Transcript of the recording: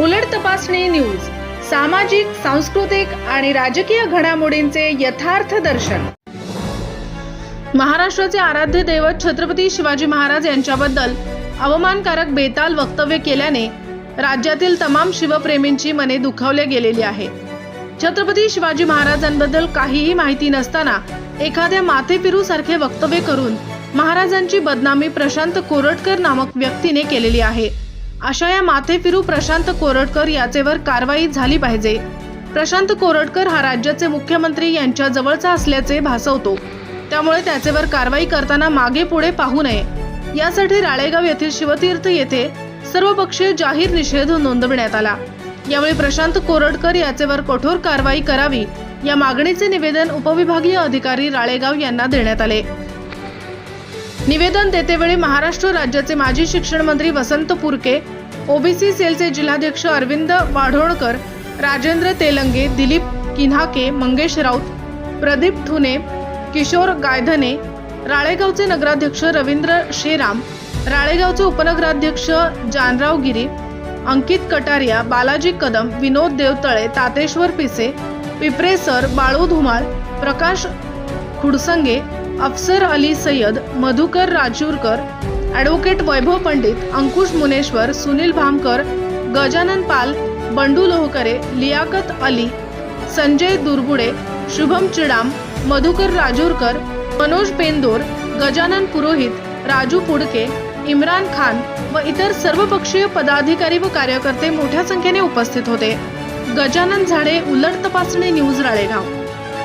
उलट तपासणी न्यूज सामाजिक सांस्कृतिक आणि राजकीय घडामोडींचे यथार्थ दर्शन. महाराष्ट्राचे आराध्य दैवत छत्रपती शिवाजी महाराज यांच्याबद्दल अवमानकारक बेताल वक्तव्य केल्याने राज्यातील तमाम शिवप्रेमींची मने दुखावले गेलेली आहे. छत्रपती शिवाजी महाराजांबद्दल काहीही माहिती नसताना एखाद्या माथेपिरू सारखे वक्तव्य करून महाराजांची बदनामी प्रशांत कोरटकर नामक व्यक्तीने केलेली आहे. अशा या माथेफिरू प्रशांत कोरटकर याचेवर कारवाई झाली पाहिजे. प्रशांत कोरटकर हा राज्याचे मुख्यमंत्री यांच्या जवळचा असल्याचे भासवतो. त्यामुळे त्याचेवर कारवाई करताना मागे पुढे पाहू नये. यासाठी राळेगाव येथील शिवतीर्थ येथे सर्वपक्षीय जाहीर निषेध नोंदविण्यात आला. यावेळी प्रशांत कोरटकर याचेवर कठोर कारवाई करावी या मागणीचे निवेदन उपविभागीय अधिकारी राळेगाव यांना देण्यात आले. निवेदन देतेवेळी महाराष्ट्र राज्याचे माजी शिक्षण मंत्री वसंत पुरके ओबीसी सेलचे जिल्हाध्यक्ष अरविंद वाढोळकर राजेंद्र तेलंगे दिलीप किन्हाके मंगेश राऊत प्रदीप ठुने किशोर गायधने राळेगावचे नगराध्यक्ष रवींद्र शेराम राळेगावचे उपनगराध्यक्ष जानराव गिरी अंकित कटारिया बालाजी कदम विनोद देवतळे तातेश्वर पिसे पिपरे सर बाळू धुमाळ प्रकाश खुडसंगे अफसर अली सय्यद मधुकर राजूरकर ॲडव्होकेट वैभव पंडित अंकुश मुनेश्वर सुनील भामकर गजानन पाल बंडू लोहकरे लियाकत अली संजय दुर्बुडे शुभम चिडाम मधुकर राजूरकर मनोज पेंदोर गजानन पुरोहित राजू पुडके इम्रान खान व इतर सर्वपक्षीय पदाधिकारी व कार्यकर्ते मोठ्या संख्येने उपस्थित होते. गजानन झाडे उलट तपासणी न्यूज राळेगाव.